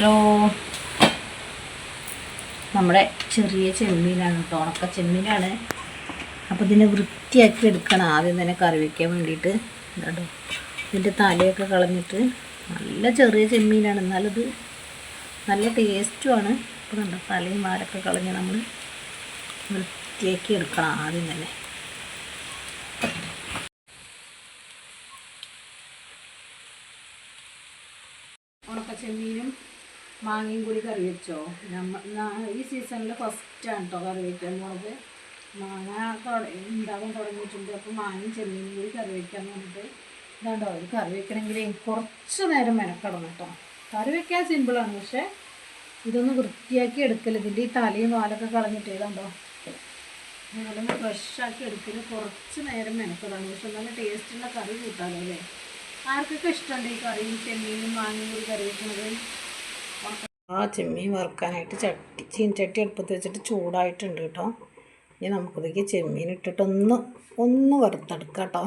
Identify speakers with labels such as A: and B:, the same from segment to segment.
A: Hello. നമ്മുടെ ചെറിയ ചെമ്മീനാണ് കേട്ടോ. ഉണക്ക ചെമ്മീനാണ്. അപ്പോൾ ഇതിനെ വൃത്തിയാക്കി എടുക്കണം. ആദ്യം തന്നെ കറി വയ്ക്കാൻ വേണ്ടിയിട്ട്. കേട്ടോ ഇതിന്റെ തലയൊക്കെ കളഞ്ഞിട്ട് നല്ല ചെറിയ ചെമ്മീനാണ്. എന്നാലത് നല്ല ടേസ്റ്റുമാണ് ഇപ്പോൾ കണ്ടോ തലയും വാലൊക്കെ കളഞ്ഞ് നമ്മൾ വൃത്തിയാക്കി എടുക്കണം ആദ്യം തന്നെ. ഉണക്ക ചെമ്മീനും മാങ്ങയും കൂടി കറി വെച്ചോ. ഈ സീസണിൽ ഫസ്റ്റാണ് കേട്ടോ കറി വയ്ക്കാൻ പോണത്. മാങ്ങ ഉണ്ടാകാൻ തുടങ്ങിയിട്ടുണ്ട്. അപ്പോൾ മാങ്ങയും ചെമ്മീനും കൂടി കറി വയ്ക്കാൻ വേണ്ടിയിട്ട് ഇതാണ്ടോ ഒരു കറി വെക്കണമെങ്കിൽ കുറച്ച് നേരം മെനക്കെടണം കേട്ടോ കറി വെക്കാൻ സിമ്പിളാണ് പക്ഷേ ഇതൊന്ന് വൃത്തിയാക്കി എടുക്കൽ ഇതിന്റെ ഈ തലയും വാലൊക്കെ കളഞ്ഞിട്ട് ഇതാണ്ടോ. ഫ്രഷ് ഫ്രഷാക്കി എടുക്കൽ കുറച്ച് നേരം മെനക്കെടാണ്. പക്ഷെ നല്ല ടേസ്റ്റുള്ള കറി കൂട്ടാലോ അല്ലേ? ആർക്കൊക്കെ ഇഷ്ടമുണ്ട് ഈ കറിയും ചെമ്മീനും മാങ്ങയും കൂടി കറി വെക്കുന്നത് ആ ചെമ്മീൻ വറുക്കാനായിട്ട് ചട്ടി ചീൻചട്ടി അടുപ്പത്ത് വെച്ചിട്ട് ചൂടായിട്ടുണ്ട് കേട്ടോ. ഇനി നമുക്കിതേക്ക് ചെമ്മീൻ ഇട്ടിട്ടൊന്ന് ഒന്ന് വറുത്തെടുക്കാം കേട്ടോ.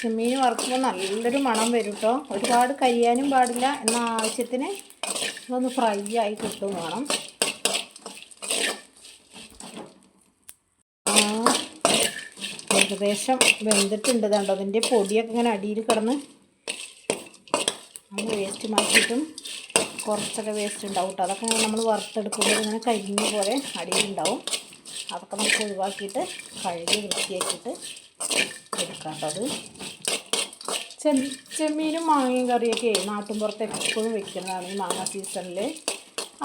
A: ചെമ്മീൻ വറുക്കുമ്പോൾ നല്ലൊരു മണം വരും കേട്ടോ. ഒരുപാട് കരിയാനും പാടില്ല എന്ന ആവശ്യത്തിന് ഇതൊന്ന് ഫ്രൈ ആയി കിട്ടും വേണം. ഏകദേശം വെന്തിട്ടുണ്ട് കണ്ടോ? അതിന്റെ പൊടിയൊക്കെ ഇങ്ങനെ അടിയിൽ കിടന്ന് നമ്മൾ വേസ്റ്റ് മാറ്റിയിട്ടും കുറച്ചൊക്കെ വേസ്റ്റ് ഉണ്ടാവും കേട്ടോ. അതൊക്കെ നമ്മൾ വറുത്തെടുക്കുമ്പോൾ ഇങ്ങനെ കരിഞ്ഞ പോലെ അടിയിലുണ്ടാവും അതൊക്കെ നമുക്ക് ഒഴിവാക്കിയിട്ട് കഴുകി വൃത്തിയാക്കിയിട്ട് എടുക്കാം കേട്ടോ അത്. ചെമ്മീനും മാങ്ങയും കറിയൊക്കെ നാട്ടിൻപുറത്ത് എപ്പോഴും വെക്കുന്നതാണ് ഈ മാങ്ങ സീസണിൽ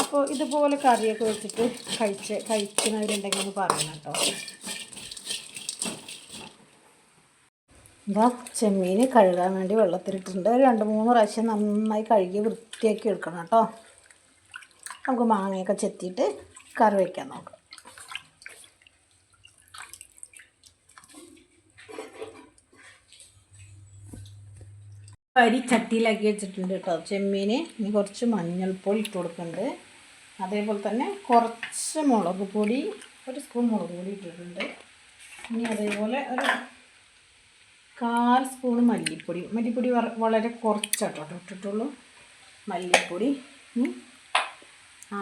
A: അപ്പോൾ ഇതുപോലെ കറിയൊക്കെ വെച്ചിട്ട് കഴിച്ച് കഴിക്കുന്നവരുണ്ടെങ്കിൽ ഒന്ന് പറയണം കേട്ടോ. ഇതാ ചെമ്മീൻ കഴുകാൻ വേണ്ടി വെള്ളത്തിലിട്ടിട്ടുണ്ട് ഒരു രണ്ട് മൂന്ന് പ്രാവശ്യം നന്നായി കഴുകി വൃത്തിയാക്കി എടുക്കണം കേട്ടോ. നമുക്ക് മാങ്ങയൊക്കെ ചെത്തിയിട്ട് കറി വയ്ക്കാൻ നോക്കാം. അരി ചട്ടിയിലാക്കി വെച്ചിട്ടുണ്ട് കേട്ടോ. ചെമ്മീന് ഇനി കുറച്ച് മഞ്ഞൾപ്പൊടി ഇട്ട് കൊടുക്കുന്നുണ്ട്. അതേപോലെ തന്നെ കുറച്ച് മുളക് പൊടി ഒരു സ്പൂൺ മുളക് പൊടി ഇട്ടിട്ടുണ്ട്. ഇനി അതേപോലെ ഒരു കാൽ സ്പൂൺ മല്ലിപ്പൊടി. മല്ലിപ്പൊടി വളരെ കുറച്ചാട്ടോ ഇട്ടിട്ടുള്ളൂ. മല്ലിപ്പൊടി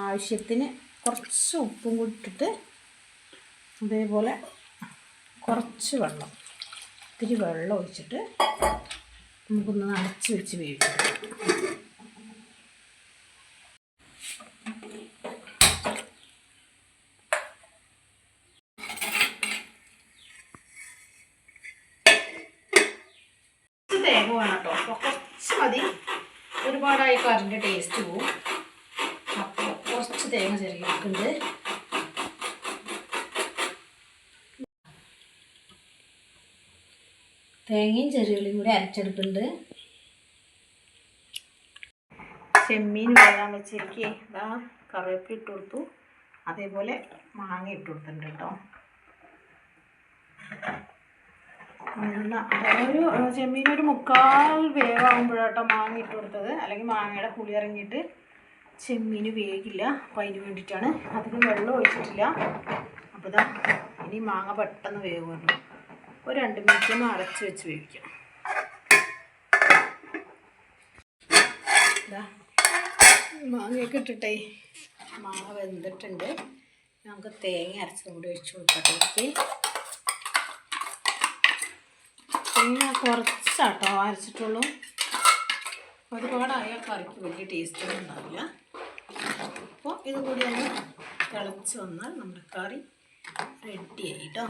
A: ആവശ്യത്തിന് കുറച്ച് ഉപ്പും കൂടി ഇട്ടിട്ട് അതേപോലെ കുറച്ച് വെള്ളം ഇത്തിരി വെള്ളം ഒഴിച്ചിട്ട് നമുക്കൊന്ന് അടച്ച് വെച്ച് വേവിക്കാം. ഒരുപാടായി കറിന്റെ ടേസ്റ്റ് പോവും. അപ്പോൾ കുറച്ച് തേങ്ങ ചെറിയിട്ടുണ്ട് തേങ്ങയും ചെറിയുള്ളിയും കൂടി അരച്ചെടുക്കുന്നുണ്ട് ചെമ്മീൻ വേകാൻ വെച്ചിരിക്കേ. ഇതാ കറിവേപ്പില ഇട്ട് കൊടുത്തു. അതേപോലെ മാങ്ങ ഇട്ട് കൊടുത്തിട്ടുണ്ട് കേട്ടോ. ഒരു ചെമ്മീൻ ഒരു മുക്കാൽ വേവാകുമ്പോഴാട്ടോ മാങ്ങ ഇട്ട് കൊടുത്തത്. അല്ലെങ്കിൽ മാങ്ങയുടെ കുളി ഇറങ്ങിയിട്ട് ചെമ്മീൻ വേഗില്ല അപ്പം അതിന് വേണ്ടിയിട്ടാണ്. അതിന് വെള്ളം ഒഴിച്ചിട്ടില്ല. അപ്പോൾ ഇനി മാങ്ങ പെട്ടെന്ന് വേവുമല്ലോ ഒരു രണ്ട് മിനിറ്റ് ഒന്ന് അടച്ച് വെച്ച് വേവിക്കാം. മാങ്ങയൊക്കെ ഇട്ടിട്ടേ മാങ്ങ വെന്തിട്ടുണ്ട്. നമുക്ക് തേങ്ങ അരച്ചതും കൂടി ഒഴിച്ച് കൊടുക്കട്ടെ. തേങ്ങ കുറച്ചാട്ടോ അരച്ചിട്ടുള്ളൂ. ഒരുപാടായ കറിക്ക് വലിയ ടേസ്റ്റ് ഒന്നും ഉണ്ടാവില്ല. അപ്പോൾ ഇതും കൂടി ഒന്ന് തിളച്ച് വന്നാൽ നമ്മുടെ കറി റെഡിയായി കേട്ടോ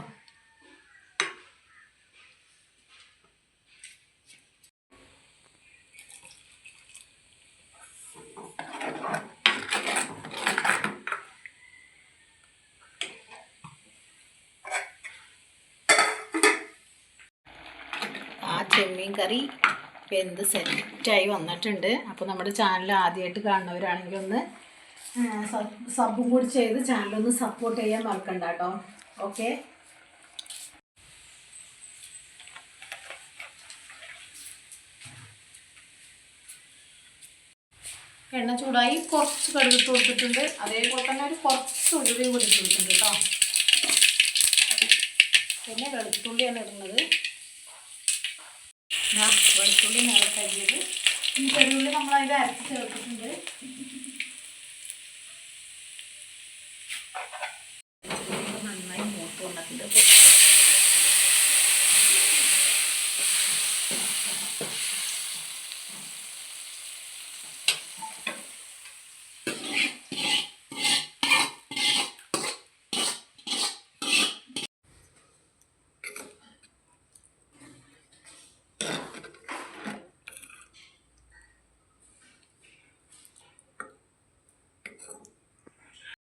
A: ചെമ്മീൻ കറി വെന്ത് സെറ്റായി വന്നിട്ടുണ്ട്. അപ്പോൾ നമ്മുടെ ചാനൽ ആദ്യമായിട്ട് കാണുന്നവരാണെങ്കിൽ ഒന്ന് സബും കൂടി ചെയ്ത് ചാനലൊന്ന് സപ്പോർട്ട് ചെയ്യാൻ മറക്കണ്ട കേട്ടോ. ഓക്കെ എണ്ണ ചൂടായി കുറച്ച് കടുക് കൊടുത്തിട്ടുണ്ട്. അതേപോലെ തന്നെ ഒരു കുറച്ച് ഉള്ളി കൂടി കൊടുത്തിട്ടുണ്ട് കേട്ടോ. പിന്നെ വെളുത്തുള്ളിയാണ് ഇടുന്നത്. വെളുത്തുള്ളി നേരത്തെ അരിയത് ഈ ചെറുള്ളി നമ്മളതിൽ അരച്ച് ചേർത്തിട്ടുണ്ട്.